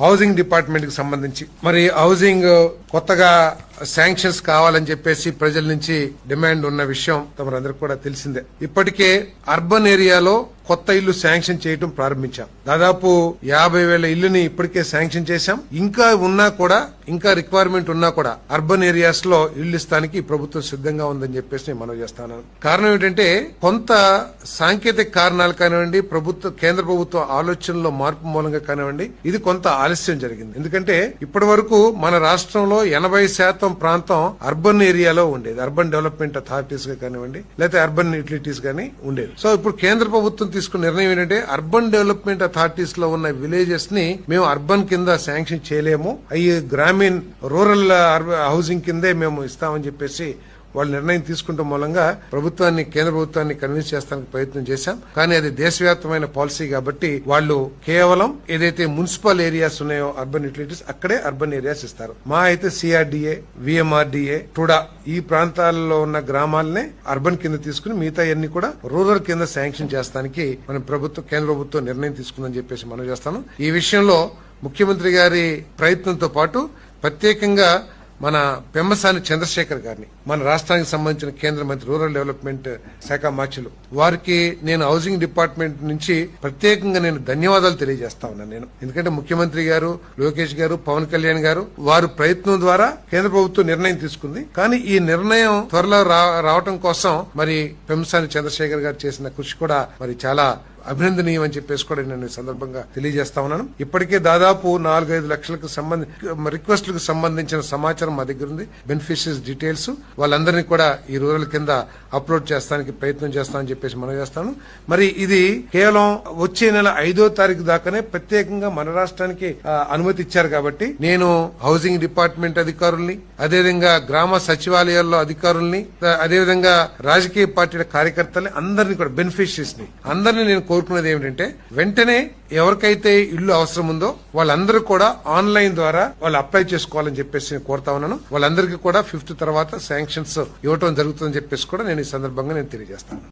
Housing డిపార్ట్మెంట్కి సంబంధించి. మరి హౌసింగ్ కొత్తగా శాంక్షన్స్ కావాలని చెప్పేసి ప్రజల నుంచి డిమాండ్ ఉన్న విషయం తమరందరికి కూడా తెలిసిందే. ఇప్పటికే అర్బన్ ఏరియాలో కొత్త ఇల్లు శాంక్షన్ చేయటం ప్రారంభించాం. దాదాపు యాభై వేల ఇల్లుని ఇప్పటికే శాంక్షన్ చేశాం. ఇంకా ఉన్నా కూడా ఇంకా రిక్వైర్మెంట్ ఉన్నా కూడా అర్బన్ ఏరియాస్లో ఇల్లు ఇస్తానికి ప్రభుత్వం సిద్ధంగా ఉందని చెప్పేసి నేను మనవి చేస్తాను కారణం ఏంటంటే కొంత సాంకేతిక కారణాలు కానివ్వండి ప్రభుత్వ కేంద్ర ప్రభుత్వ ఆలోచనలో మార్పు మూలంగా కానివ్వండి ఇది కొంత ఆలస్యం జరిగింది. ఎందుకంటే ఇప్పటి వరకు మన రాష్ట్రంలో ఎనభై శాతం ప్రాంతం అర్బన్ ఏరియాలో ఉండేది. అర్బన్ డెవలప్మెంట్ అథారిటీస్గా కానివ్వండి లేకపోతే అర్బన్ యూటిలిటీస్ గానీ ఉండేది. సో ఇప్పుడు కేంద్ర ప్రభుత్వం తీసుకున్న నిర్ణయం ఏంటంటే అర్బన్ డెవలప్మెంట్ అథారిటీస్లో ఉన్న విలేజెస్ని మేము అర్బన్ కింద శాంక్షన్ చేయలేము. అవి గ్రామీణ రూరల్ హౌసింగ్ కిందే మేము ఇస్తామని చెప్పేసి వాళ్ళు నిర్ణయం తీసుకుంటాం మూలంగా ప్రభుత్వాన్ని కేంద్ర ప్రభుత్వాన్ని కన్విన్స్ చేస్తానికి ప్రయత్నం చేశాం. కానీ అది దేశవ్యాప్తమైన పాలసీ కాబట్టి వాళ్ళు కేవలం ఏదైతే మున్సిపల్ ఏరియాస్ ఉన్నాయో అర్బన్ యూటిలిటీస్ అక్కడే అర్బన్ ఏరియాస్ ఇస్తారు. మా అయితే సిఆర్డీఏ విఎంఆర్డీఏ టుడా ఈ ప్రాంతాల్లో ఉన్న గ్రామాలనే అర్బన్ కింద తీసుకుని మిగతా అన్ని కూడా రూరల్ కింద శాంక్షన్ చేస్తానికి మన ప్రభుత్వం కేంద్ర ప్రభుత్వం నిర్ణయం తీసుకుందని చెప్పేసి మనం చేస్తాను. ఈ విషయంలో ముఖ్యమంత్రి గారి ప్రయత్నంతో పాటు ప్రత్యేకంగా మన పెమ్మసాని చంద్రశేఖర్ గారిని మన రాష్ట్రానికి సంబంధించిన కేంద్ర మంత్రి రూరల్ డెవలప్మెంట్ శాఖ మార్చులు వారికి నేను హౌసింగ్ డిపార్ట్మెంట్ నుంచి ప్రత్యేకంగా నేను ధన్యవాదాలు తెలియజేస్తా ఉన్నాను నేను. ఎందుకంటే ముఖ్యమంత్రి గారు లోకేష్ గారు పవన్ కళ్యాణ్ గారు వారు ప్రయత్నం ద్వారా కేంద్ర ప్రభుత్వం నిర్ణయం తీసుకుంది. కానీ ఈ నిర్ణయం త్వరలో రా- రావటం కోసం మరి పెమ్మసాని చంద్రశేఖర్ గారు చేసిన కృషి కూడా మరి చాలా అభినందనీయం అని చెప్పేసి కూడా నేను ఈ సందర్భంగా తెలియజేస్తా ఉన్నాను. ఇప్పటికే దాదాపు నాలుగైదు లక్షలకు సంబంధించి రిక్వెస్ట్లకు సంబంధించిన సమాచారం మా దగ్గర ఉంది. బెనిఫిషరీస్ డీటెయిల్స్ వాళ్ళందరినీ కూడా ఈ రోజుల కింద అప్లోడ్ చేస్తానికి ప్రయత్నం చేస్తామని చెప్పేసి మనం చేస్తాను. మరి ఇది కేవలం వచ్చే నెల ఐదో తారీఖు దాకానే ప్రత్యేకంగా మన రాష్ట్రానికి అనుమతి ఇచ్చారు కాబట్టి నేను హౌసింగ్ డిపార్ట్మెంట్ అధికారుల్ని అదేవిధంగా గ్రామ సచివాలయాల్లో అధికారుల్ని అదేవిధంగా రాజకీయ పార్టీల కార్యకర్తల్ని అందరినీ కూడా బెనిఫిషరీస్ని అందరినీ నేను కోరుకున్నది ఏమిటంటే వెంటనే ఎవరికైతే ఇల్లు అవసరం ఉందో వాళ్ళందరూ కూడా ఆన్లైన్ ద్వారా వాళ్ళు అప్లై చేసుకోవాలని చెప్పేసి నేను కోరుతా ఉన్నాను. వాళ్ళందరికీ కూడా ఫిఫ్త్ తర్వాత శాంక్షన్స్ ఇవ్వటం జరుగుతుందని చెప్పేసి కూడా నేను ఈ సందర్భంగా నేను తెలియజేస్తాను.